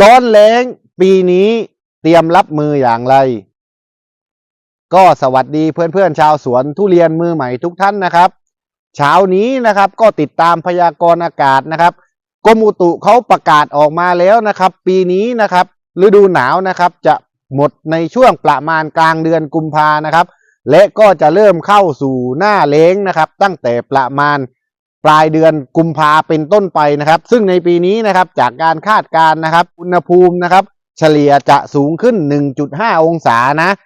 ร้อนแล้งปีนี้เตรียมรับมืออย่างไร ก็สวัสดีเพื่อนๆชาวสวนทุเรียนมือใหม่ทุกท่านนะครับ เช้านี้นะครับก็ติดตามพยากรณ์อากาศนะครับกรมอุตุเขาประกาศออกมาแล้วนะครับ ปีนี้นะครับ ฤดูหนาวนะครับ จะหมดในช่วงประมาณกลางเดือนกุมภานะครับ และก็จะเริ่มเข้าสู่หน้าเล้งนะครับ ตั้งแต่ประมาณ ปลายเดือนกุมภาเป็นต้นไปนะครับ ซึ่งในปีนี้นะครับจากการคาดการณ์นะครับ อุณหภูมินะครับ เฉลี่ยจะสูงขึ้น 1.5 องศานะ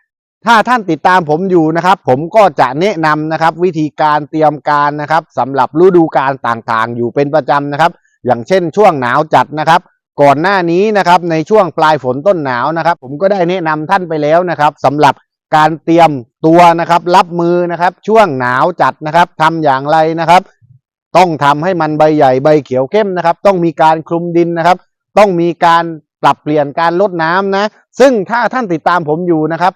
ถ้าท่านติดตามผมอยู่นะครับ ผมก็จะแนะนำนะครับ วิธีการเตรียมการนะครับสำหรับฤดูกาลต่างๆ อยู่เป็นประจำนะครับ อย่างเช่นช่วงหนาวจัดนะครับ ก่อนหน้านี้นะครับในช่วงปลายฝนต้นหนาวนะครับ ผมก็ได้แนะนำท่านไปแล้วนะครับสำหรับการเตรียมตัวนะครับ รับมือนะครับ ช่วงหนาวจัดนะครับทำอย่างไรนะครับ ต้องทำให้มันใบใหญ่ใบเขียวเข้มนะครับ ต้องมีการคลุมดินนะครับ ต้องมีการปรับเปลี่ยนการลดน้ำนะ ซึ่งถ้าท่านติดตามผมอยู่นะครับ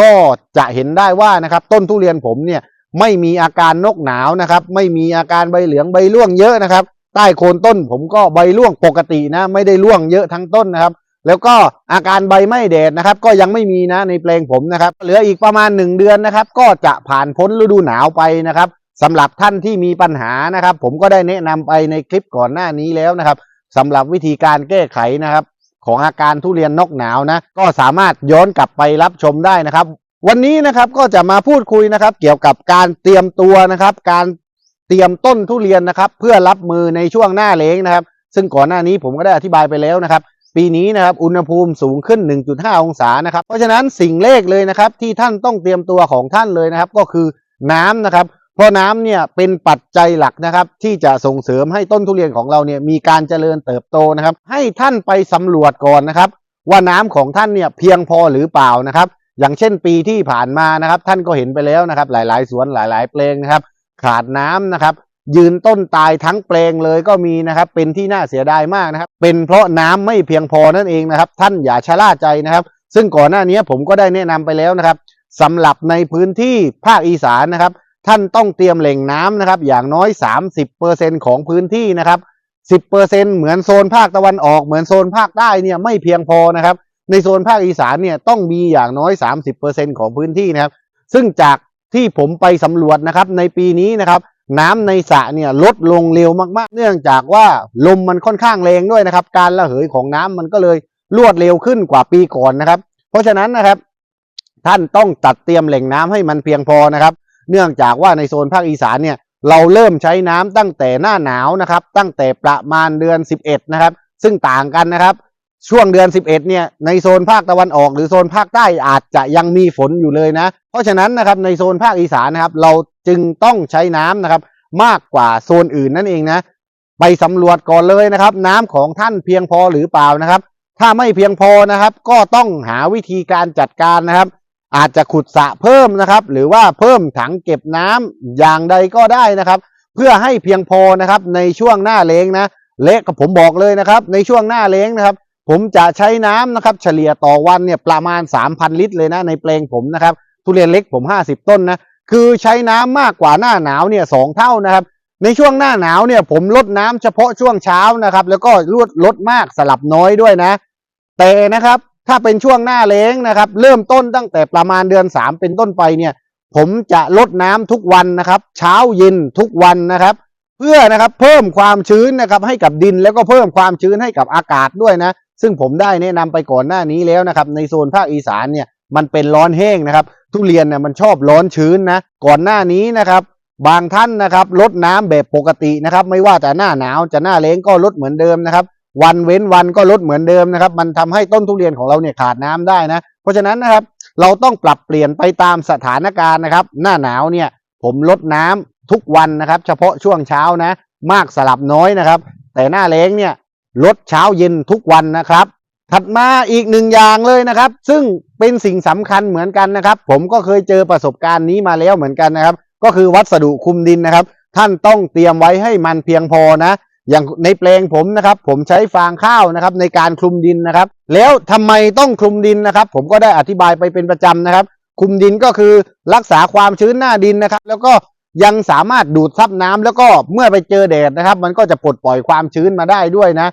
ก็จะเห็นได้ว่านะครับ ต้นทุเรียนผมเนี่ยไม่มีอาการนกหนาวนะครับ ไม่มีอาการใบเหลืองใบร่วงเยอะนะครับ ใต้โคนต้นผมก็ใบร่วงปกตินะ ไม่ได้ร่วงเยอะทั้งต้นนะครับ แล้วก็อาการใบไหม้แดดนะครับ ก็ยังไม่มีนะในแปลงผมนะครับ เหลืออีกประมาณหนึ่งเดือนนะครับ ก็จะผ่านพ้นฤดูหนาวไปนะครับ สำหรับท่านที่มีปัญหานะครับ ผมก็ได้แนะนำไปในคลิปก่อนหน้านี้แล้วนะครับสำหรับวิธีการแก้ไขนะครับ ของอาการทุเรียนนกหนาวนะ ก็สามารถย้อนกลับไปรับชมได้นะครับ วันนี้นะครับก็จะมาพูดคุยนะครับ เกี่ยวกับการเตรียมตัวนะครับ การเตรียมต้นทุเรียนนะครับ เพื่อรับมือในช่วงหน้าเล้งนะครับ ซึ่งก่อนหน้านี้ผมก็ได้อธิบายไปแล้วนะครับ ปีนี้นะครับอุณหภูมิสูงขึ้น 1.5 องศานะครับ เพราะฉะนั้นสิ่งแรกเลยนะครับ ที่ท่านต้องเตรียมตัวของท่านเลยนะครับ ก็คือน้ำนะครับ เพราะน้ำเนี่ยเป็นปัจจัยหลักนะครับ ที่จะส่งเสริมให้ต้นทุเรียนของเราเนี่ยมีการเจริญเติบโตนะครับ ให้ท่านไปสำรวจก่อนนะครับ ว่าน้ำของท่านเนี่ยเพียงพอหรือเปล่านะครับ อย่างเช่นปีที่ผ่านมานะครับ ท่านก็เห็นไปแล้วนะครับ หลาย ๆ สวนหลาย ๆ แปลงนะครับ ขาดน้ำนะครับ ยืนต้นตายทั้งแปลงเลยก็มีนะครับ เป็นที่น่าเสียดายมากนะครับ เป็นเพราะน้ำไม่เพียงพอนั่นเองนะครับ ท่านอย่าชะล่าใจนะครับ ซึ่งก่อนหน้านี้ผมก็ได้แนะนำไปแล้วนะครับสำหรับในพื้นที่ภาคอีสานนะครับ ท่านต้องเตรียมแหล่งน้ำนะครับ อย่างน้อย 30%ของพื้นที่นะครับ 10%เหมือนโซนภาคตะวันออกเหมือนโซนภาคใต้เนี่ยไม่เพียงพอนะครับ ในโซนภาคอีสานเนี่ยต้องมีอย่างน้อย 30%ของพื้นที่นะครับ ซึ่งจากที่ผมไปสำรวจนะครับในปีนี้นะครับ น้ำในสระเนี่ยลดลงเร็วมากๆ เนื่องจากว่าลมมันค่อนข้างแรงด้วยนะครับ การระเหยของน้ำมันก็เลยรวดเร็วขึ้นกว่าปีก่อนนะครับ เพราะฉะนั้นนะครับ ท่านต้องตัดเตรียมแหล่งน้ำให้มันเพียงพอนะครับ เนื่องจากว่าในโซนภาคอีสานเนี่ยเราเริ่มใช้น้ำตั้งแต่หน้าหนาวนะครับ ตั้งแต่ประมาณเดือน 11 นะครับ ซึ่งต่างกันนะครับ ช่วงเดือน 11 เนี่ยในโซนภาคตะวันออก หรือโซนภาคใต้อาจจะยังมีฝนอยู่เลยนะ เพราะฉะนั้นนะครับในโซนภาคอีสานนะครับ เราจึงต้องใช้น้ำนะครับ มากกว่าโซนอื่นนั่นเองนะไปสำรวจก่อนเลยนะครับ น้ำของท่านเพียงพอหรือเปล่านะครับ ถ้าไม่เพียงพอนะครับ ก็ต้องหาวิธีการจัดการนะครับ อาจจะขุดสระเพิ่มนะครับ หรือว่าเพิ่มถังเก็บน้ำอย่างใดก็ได้นะครับ เพื่อให้เพียงพอนะครับในช่วงหน้าเล้งนะเละก็ผมบอกเลยนะครับ ในช่วงหน้าเล้งนะครับ ผมจะใช้น้ำนะครับ เฉลี่ยต่อวันเนี่ยประมาณ 3,000 ลิตรเลยนะในแปลงผมนะครับ ทุเรียนเล็กผม 50 ต้นนะคือใช้น้ำมากกว่าหน้าหนาวเนี่ยสองเท่านะครับ ในช่วงหน้าหนาวเนี่ยผมลดน้ำเฉพาะช่วงเช้านะครับ แล้วก็ลดลดมากสลับน้อยด้วยนะ แต่นะครับ ถ้าเป็นช่วงหน้าเล้งนะครับ เริ่มต้นตั้งแต่ประมาณเดือน 3 เป็นต้นไปเนี่ย ผมจะลดน้ำทุกวันนะครับ เช้าเย็นทุกวันนะครับ เพื่อนะครับเพิ่มความชื้นนะครับให้กับดินแล้วก็เพิ่มความชื้นให้กับอากาศด้วยนะ ซึ่งผมได้แนะนำไปก่อนหน้านี้แล้วนะครับ ในโซนภาคอีสานเนี่ยมันเป็นร้อนแห้งนะครับ ทุเรียนเนี่ยมันชอบร้อนชื้นนะ ก่อนหน้านี้นะครับ บางท่านนะครับลดน้ำแบบปกตินะครับ ไม่ว่าจะหน้าหนาวจะหน้าเล้งก็ลดเหมือนเดิมนะครับ วันเว้นวันก็ลดเหมือนเดิมนะครับ มันทำให้ต้นทุเรียนของเราเนี่ยขาดน้ำได้นะ เพราะฉะนั้นนะครับเราต้องปรับเปลี่ยนไปตามสถานการณ์นะครับ หน้าหนาวเนี่ยผมลดน้ำทุกวันนะครับ เฉพาะช่วงเช้านะ มากสลับน้อยนะครับ แต่หน้าเล้งเนี่ยลดเช้าเย็นทุกวันนะครับ ถัดมาอีกหนึ่งอย่างเลยนะครับ ซึ่งเป็นสิ่งสำคัญเหมือนกันนะครับ ผมก็เคยเจอประสบการณ์นี้มาแล้วเหมือนกันนะครับ ก็คือวัสดุคุมดินนะครับ ท่านต้องเตรียมไว้ให้มันเพียงพอนะ อย่างในแปลงผมนะครับ ผมใช้ฟางข้าวนะครับ ในการคลุมดินนะครับ แล้วทำไมต้องคลุมดินนะครับ ผมก็ได้อธิบายไปเป็นประจำนะครับ คลุมดินก็คือรักษาความชื้นหน้าดินนะครับ แล้วก็ยังสามารถดูดซับน้ำแล้วก็เมื่อไปเจอแดดนะครับ มันก็จะปลดปล่อยความชื้นมาได้ด้วยนะ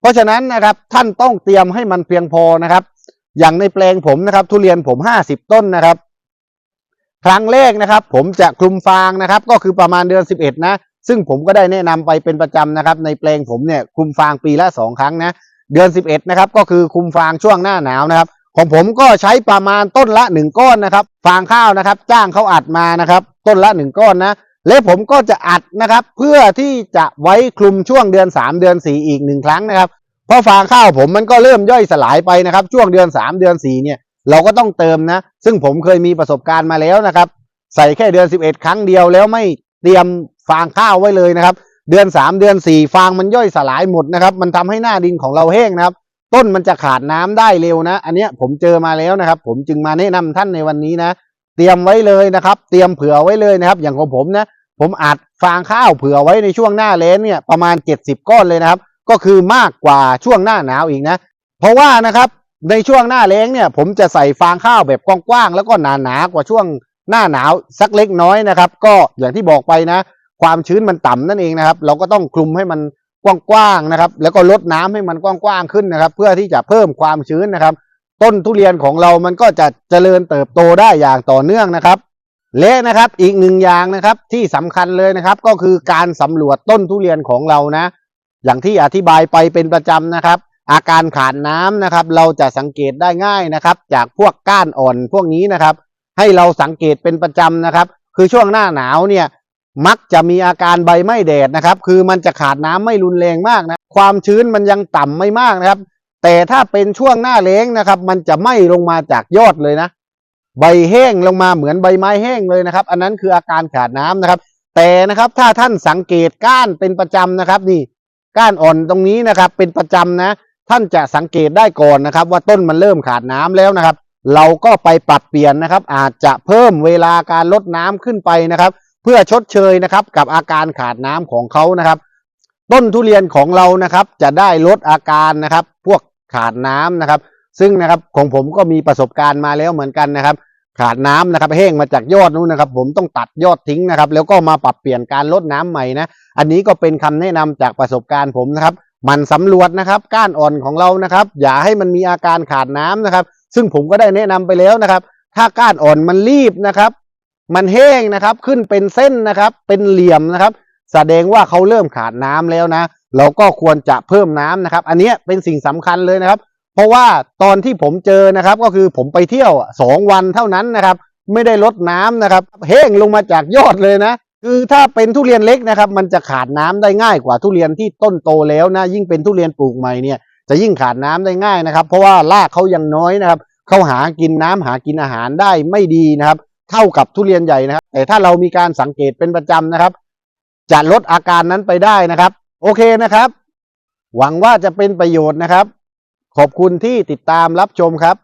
เพราะฉะนั้นนะครับท่านต้องเตรียมให้มันเพียงพอนะครับ อย่างในแปลงผมนะครับ ทุเรียนผมห้าสิบต้นนะครับ ครั้งแรกนะครับ ผมจะคลุมฟางนะครับ ก็คือประมาณเดือนสิบเอ็ดนะ ซึ่งผมก็ได้แนะนำไปเป็นประจำนะครับ ในแปลงผมเนี่ยคุมฟางปีละสองครั้งนะ เดือนสิบเอ็ดนะครับก็คือคุมฟางช่วงหน้าหนาวนะครับ ของผมก็ใช้ประมาณต้นละหนึ่งก้อนนะครับฟางข้าวนะครับ จ้างเขาอัดมานะครับ ต้นละหนึ่งก้อนนะและผมก็จะอัดนะครับ เพื่อที่จะไว้คลุมช่วงเดือนสามเดือนสี่อีกหนึ่งครั้งนะครับเพราะฟางข้าวผมมันก็เริ่มย่อยสลายไปนะครับ ช่วงเดือนสามเดือนสี่เนี่ยเราก็ต้องเติมนะ ซึ่งผมเคยมีประสบการณ์มาแล้วนะครับ ใส่แค่เดือนสิบเอ็ดครั้งเดียวแล้วไม่เตรียม ฟางข้าวไว้เลยนะครับ เดือนสามเดือนสี่ฟางมันย่อยสลายหมดนะครับ มันทำให้หน้าดินของเราแห้งนะครับ ต้นมันจะขาดน้ำได้เร็วนะ อันเนี้ยผมเจอมาแล้วนะครับ ผมจึงมาแนะนำท่านในวันนี้นะ เตรียมไว้เลยนะครับ เตรียมเผื่อไว้เลยนะครับ อย่างของผมนะ ผมอัดฟางข้าวเผื่อไว้ในช่วงหน้าแล้งเนี่ยประมาณเจ็ดสิบก้อนเลยนะครับ ก็คือมากกว่าช่วงหน้าหนาวอีกนะ เพราะว่านะครับในช่วงหน้าแล้งเนี่ยผมจะใส่ฟางข้าวแบบกว้างๆแล้วก็หนาๆกว่าช่วงหน้าหนาวสักเล็กน้อยนะครับ ก็อย่างที่บอกไปนะ ความชื้นมันต่ำนั่นเองนะครับ เราก็ต้องคลุมให้มันกว้างๆนะครับ แล้วก็ลดน้ำให้มันกว้างๆขึ้นนะครับ เพื่อที่จะเพิ่มความชื้นนะครับ ต้นทุเรียนของเรามันก็จะเจริญเติบโตได้อย่างต่อเนื่องนะครับ และนะครับอีกหนึ่งอย่างนะครับที่สำคัญเลยนะครับ ก็คือการสำรวจต้นทุเรียนของเรานะ อย่างที่อธิบายไปเป็นประจำนะครับ อาการขาดน้ำนะครับ เราจะสังเกตได้ง่ายนะครับ จากพวกก้านอ่อนพวกนี้นะครับ ให้เราสังเกตเป็นประจำนะครับ คือช่วงหน้าหนาวเนี่ย มักจะมีอาการใบไหม้แดดนะครับ คือมันจะขาดน้ำไม่รุนแรงมากนะ ความชื้นมันยังต่ำไม่มากนะครับ แต่ถ้าเป็นช่วงหน้าแล้งนะครับ มันจะไหม้ลงมาจากยอดเลยนะ ใบแห้งลงมาเหมือนใบไม้แห้งเลยนะครับ อันนั้นคืออาการขาดน้ำนะครับ แต่นะครับถ้าท่านสังเกตก้านเป็นประจำนะครับ นี่ ก้านอ่อนตรงนี้นะครับ เป็นประจำนะ ท่านจะสังเกตได้ก่อนนะครับ ว่าต้นมันเริ่มขาดน้ำแล้วนะครับ เราก็ไปปรับเปลี่ยนนะครับ อาจจะเพิ่มเวลาการลดน้ำขึ้นไปนะครับ เพื่อชดเชยนะครับ กับอาการขาดน้ำของเขานะครับ ต้นทุเรียนของเรานะครับ จะได้ลดอาการนะครับ พวกขาดน้ำนะครับ ซึ่งนะครับของผมก็มีประสบการณ์มาแล้วเหมือนกันนะครับ ขาดน้ำนะครับแห้งมาจากยอดนู้นนะครับ ผมต้องตัดยอดทิ้งนะครับ แล้วก็มาปรับเปลี่ยนการลดน้ำใหม่นะอันนี้ก็เป็นคำแนะนำจากประสบการณ์ผมนะครับมันสำรวจนะครับ ก้านอ่อนของเรานะครับ อย่าให้มันมีอาการขาดน้ำนะครับ ซึ่งผมก็ได้แนะนำไปแล้วนะครับ ถ้าก้านอ่อนมันรีบนะครับ มันแห้งนะครับ ขึ้นเป็นเส้นนะครับ เป็นเหลี่ยมนะครับ แสดงว่าเขาเริ่มขาดน้ำแล้วนะ เราก็ควรจะเพิ่มน้ำนะครับ อันนี้เป็นสิ่งสำคัญเลยนะครับ เพราะว่าตอนที่ผมเจอนะครับ ก็คือผมไปเที่ยวสองวันเท่านั้นนะครับ ไม่ได้ลดน้ำนะครับแห้งลงมาจากยอดเลยนะคือถ้าเป็นทุเรียนเล็กนะครับ มันจะขาดน้ำได้ง่ายกว่าทุเรียนที่ต้นโตแล้วนะ ยิ่งเป็นทุเรียนปลูกใหม่เนี่ยจะยิ่งขาดน้ำได้ง่ายนะครับ เพราะว่ารากเขายังน้อยนะครับเขาหากินน้ำหากินอาหารได้ไม่ดีนะครับ เท่ากับทุเรียนใหญ่นะครับ แต่ถ้าเรามีการสังเกตเป็นประจำนะครับ จะลดอาการนั้นไปได้นะครับ โอเคนะครับ หวังว่าจะเป็นประโยชน์นะครับ ขอบคุณที่ติดตามรับชมครับ